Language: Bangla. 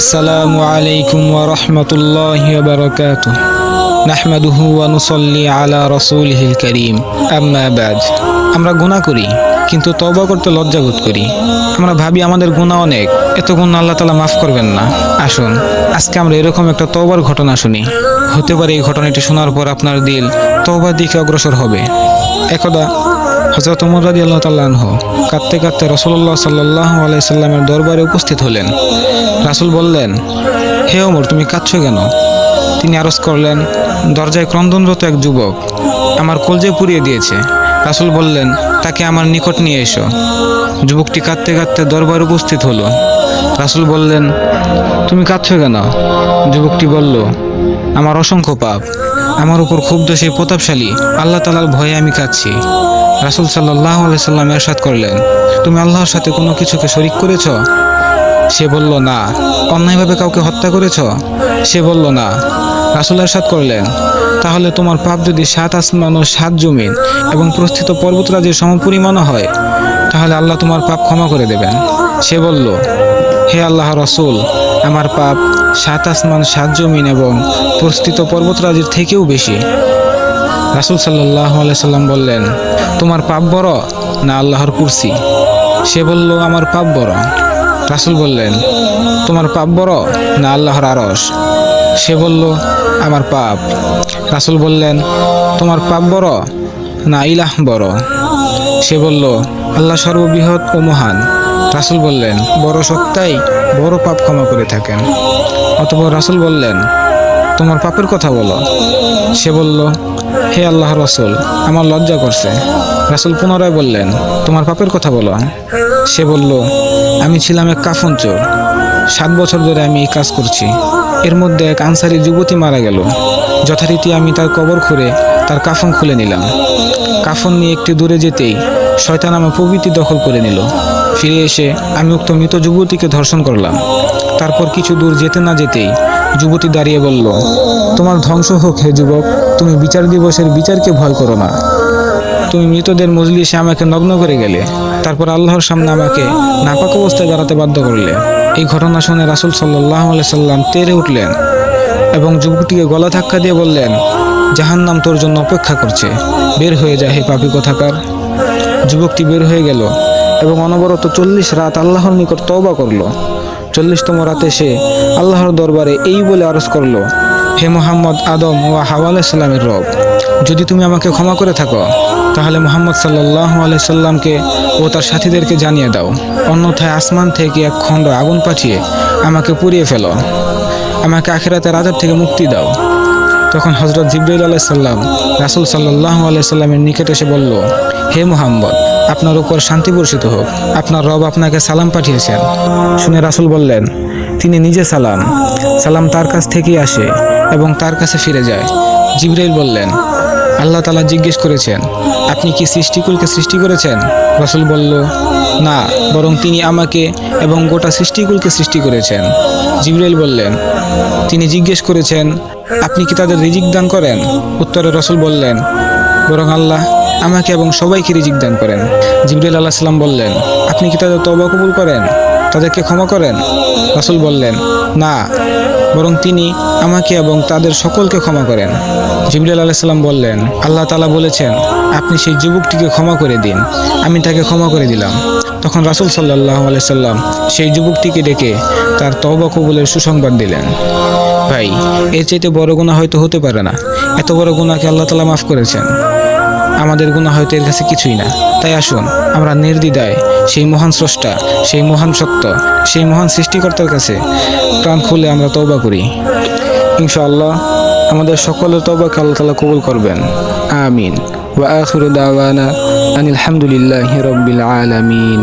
আসসালামু আলাইকুম ওয়া রাহমাতুল্লাহি ওয়া বারাকাতুহু। নাহমাদুহু ওয়া নুসাল্লি আলা রাসূলিহিল কারীম। আম্মা বাদ। আমরা গুনাহ করি, কিন্তু তবা করতে লজ্জা বোধ করি। আমরা ভাবি আমাদের গুণা অনেক, এত গুণ আল্লাহ তালা মাফ করবেন না। আসুন, আজকে আমরা এরকম একটা তবার ঘটনা শুনি। হতে পারে এই ঘটনাটি শোনার পর আপনার দিল তবার দিকে অগ্রসর হবে। একদা হজরত উমর রাজি আল্লাহ তাল্লাহ কাঁদতে কাঁদতে রসুল্লাহ সাল্লাহ আলাইসাল্লামের দরবারে উপস্থিত হলেন। রাসুল বললেন, হে ওমর তুমি কাঁদছ কেন? তিনি আরজ করলেন, দরজায় ক্রন্দনরত এক যুবক আমার কলজে পুড়িয়ে দিয়েছে। রাসুল বললেন, তাকে আমার নিকট নিয়ে এসো। যুবকটি কাঁদতে কাঁদতে দরবার উপস্থিত হলো। রাসুল বললেন, তুমি কাঁদছ কেন? যুবকটি বলল, আমার অসংখ্য পাপ। আমার উপর ক্ষুব্ধ সেই প্রতাপশালী। আল্লাহ তালার ভয়ে আমি কাঁদছি। রাসুল সাল্লাহ সাল্লাম এরশাদ করলেন, তুমি আল্লাহর সাথে কোনো কিছুকে শরিক করেছ? সে বলল, না। অন্যায়ভাবে কাউকে হত্যা করেছ? সে বলল, না। রাসুল এরশাদ করলেন, তাহলে তোমার পাপ যদি সাত আসমান ও সাত জমিন এবং প্রস্থিত পর্বতরাজের সমপরিমাণও হয়, তাহলে আল্লাহ তোমার পাপ ক্ষমা করে দেবেন। সে বলল, হে আল্লাহ রসুল, আমার পাপ সাত আসমান, সাত জমিন এবং প্রস্থিত পর্বতরাজের থেকেও বেশি। রাসুল সাল্লাহ সাল্লাম বললেন, তোমার পাপ বড় না আল্লাহর কুরসি? সে বলল, আমার পাপ বড়। রাসুল বললেন, তোমার পাপ বড় না আল্লাহর আরস সে বলল, আমার পাপ। রাসুল বললেন, তোমার পাপ বড় না ইলাহ বড়? সে বলল, আল্লাহ সর্ববৃহৎ ও মহান। রাসুল বললেন, বড় সত্তাই বড় পাপ ক্ষমা করে থাকেন। অতপর রাসুল বললেন, তোমার পাপের কথা বলো। সে বলল হে আল্লাহ রসুল, আমার লজ্জা করছে। রাসুল পুনরায় বললেন, তোমার পাপের কথা বলো। সে বলল, আমি ছিলাম এক কাফন চোর। সাত বছর ধরে আমি এই কাজ করছি। এর মধ্যে এক আনসারি যুবতী মারা গেল। যথারীতি আমি তার কবর খুঁড়ে তার কাফন খুলে নিলাম। কাফন নিয়ে একটু দূরে যেতেই শয়তান আমার প্রবৃত্তি দখল করে নিল। ফিরে এসে আমি উক্ত মৃত যুবতীকে ধর্ষণ করলাম। তারপর কিছু দূর যেতে না যেতেই যুবতী দাঁড়িয়ে বলল, তোমার ধ্বংস হোক হে যুবক, তুমি বিচার দিবসের বিচারকে ভয় করো না। তুমি মৃতদের মজলিসে আমাকে নগ্ন করে গেলে, তারপর আল্লাহর সামনে আমাকে নাপাক অবস্থায় দাঁড়াতে বাধ্য করলে। এই ঘটনা শুনে রাসুল সাল্লাহ সাল্লাম তেরে উঠলেন এবং যুবকটিকে গলা ধাক্কা দিয়ে বললেন, জাহান্নাম তোর জন্য অপেক্ষা করছে, বের হয়ে যায় হে পাপি কথাকার। যুবকটি বের হয়ে গেল এবং অনবরত চল্লিশ রাত আল্লাহর নিকট তওবা করল। চল্লিশতম রাতে সে আল্লাহর দরবারে এই বলে আরজ করল, হে মোহাম্মদ আদম ও হাওয়া রব, যদি তুমি আমাকে ক্ষমা করে থাকো, তাহলে মোহাম্মদ সাল্লাহ সাল্লামকে ও তার সাথীদেরকে জানিয়ে দাও। অন্যথায় আসমান থেকে এক খণ্ড আগুন পাঠিয়ে আমাকে পুড়িয়ে ফেলো। আমাকে আখেরাতে রাজার থেকে মুক্তি দাও। তখন হজরত জিব্রাইল আলাইসাল্লাম রাসুল সাল্লাহ আলাইসাল্লামের নিকট এসে বলল, হে মোহাম্মদ, আপনার উপর শান্তি বর্ষিত হোক। আপনার রব আপনাকে সালাম পাঠিয়েছেন। শুনে রাসুল বললেন, তিনি নিজে সালাম। সালাম তার কাছ থেকেই আসে এবং তার কাছে ফিরে যায়। জিব্রাইল বললেন আল্লাহ তালা জিজ্ঞেস করেছেন, আপনি কি সৃষ্টিকুলকে সৃষ্টি করেছেন? রসুল বলল, না, বরং তিনি আমাকে এবং গোটা সৃষ্টিকুলকে সৃষ্টি করেছেন। জিব্রাইল বললেন, তিনি জিজ্ঞেস করেছেন, আপনি কি তাদের রিজিক দান করেন? উত্তরে রসুল বললেন, বরং আল্লাহ আমাকে এবং সবাইকে রিজিক দান করেন। জিবরুল আল্লাহ সাল্লাম বললেন, আপনি কি তাদের তবা কবুল করেন? তাদেরকে ক্ষমা করেন? রাসুল বললেন, না। বরং তিনি আমাকে এবং তাদের সকলকে ক্ষমা করেন। জিবরুল আল্লাহ সাল্লাম বললেন, আল্লাহ তালা বলেছেন, আপনি সেই যুবকটিকে ক্ষমা করে দিন। আমি তাকে ক্ষমা করে দিলাম। তখন রাসুল সাল্লাহ সাল্লাম সেই যুবকটিকে ডেকে তার তওবা কবুলের সুসংবাদ দিলেন। ভাই, এর চাইতে বড় গুণা হয়তো হতে পারে না। এত বড় গুণাকে আল্লাহ তালা মাফ করেছেন। আমাদের গুণা হয়তো এর কাছে কিছুই না। তাই আসুন, আমরা নির্দ্বিধায় সেই মহান স্রষ্টা, সেই মহান সত্য সেই মহান সৃষ্টিকর্তার কাছে প্রাণ খুলে আমরা তৌবা করি। ইনশাআল্লাহ আমাদের সকলের তওবাকে আল্লাহ তালা কবুল করবেন। আমিন। ওয়া আখিরু দাওয়ানা আনিল হামদুলিল্লাহি রাব্বিল আলামিন।